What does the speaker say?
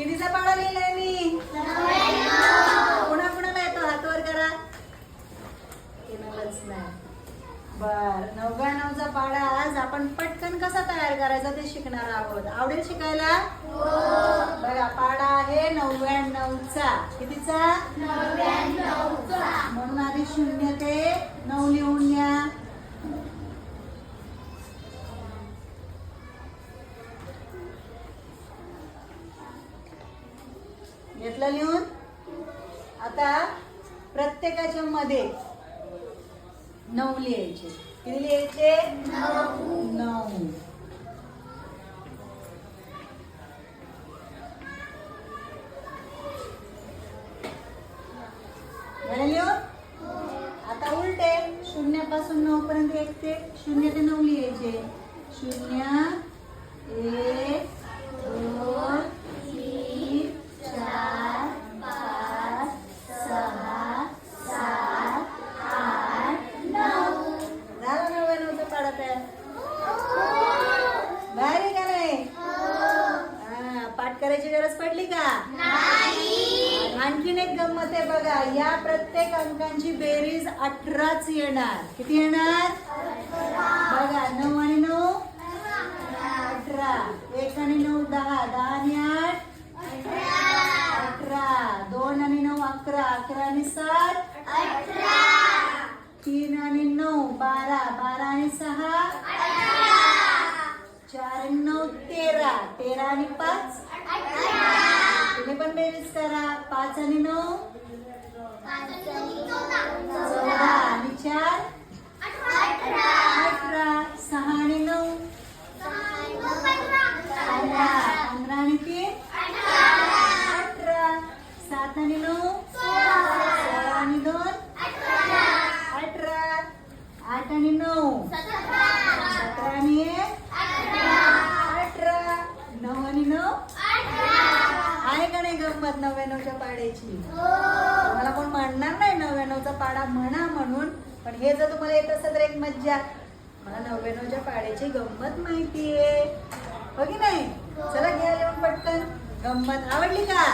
कितीचा पाडा लिहिलाय मी? पुन्हा कुणाला येतो? हात वर करा. कोणालाच नाही. बर नव्याण्णवचा पाडा आज आपण पटकन कसा तयार करायचा ते शिकणार आहोत. आवडेल शिकायला? बघा पाडा आहे नव्याण्णवचा. कितीचा? म्हणून आधी शून्य ते नऊ लिहून घ्या. घेतलं लिहून? आता प्रत्येकाच्या मध्ये नऊ लिहायचे. किती लिहायचे? नऊ. लिहून? आता उलटे शून्यापासून नऊ पर्यंत एक ते शून्य ते नऊ लिहायचे. शून्य करायची गरज पडली का? आणखीन एक गंमत आहे बघा. या प्रत्येक अंकांची बेरीज अठराच येणार. किती येणार? बघा नऊ आणि नऊ? अठरा. एक आणि नऊ दहा. दहा आणि आठ? अठरा. दोन आणि नऊ अकरा. अकरा आणि सात? तीन आणि नऊ बारा. बारा आणि सहा? चार आणि नऊ तेरा. तेरा आणि पाच? बेरीज करा पाच आणि नऊ. चौदा आणि चार. अठरा सहा आणि नऊ. पंधरा पंधरा आणि तीन. अठरा सात आणि नऊ. सोळा आणि दोन. अठरा आठ आणि नऊ. सतरा आणि एक. अठरा नऊ आणि नऊ. आहे का नाही गंमत नव्याण्णवच्या पाड्याची? मला कोण म्हणणार नाही नव्याण्णवचा पाडा म्हणा म्हणून पण हे जर तुम्हाला येत असेल तर एक मज्जा. मला नव्याण्णवच्या पाड्याची गंमत माहितीये. हो की नाही? चला घ्या पटकन. गंमत आवडली का?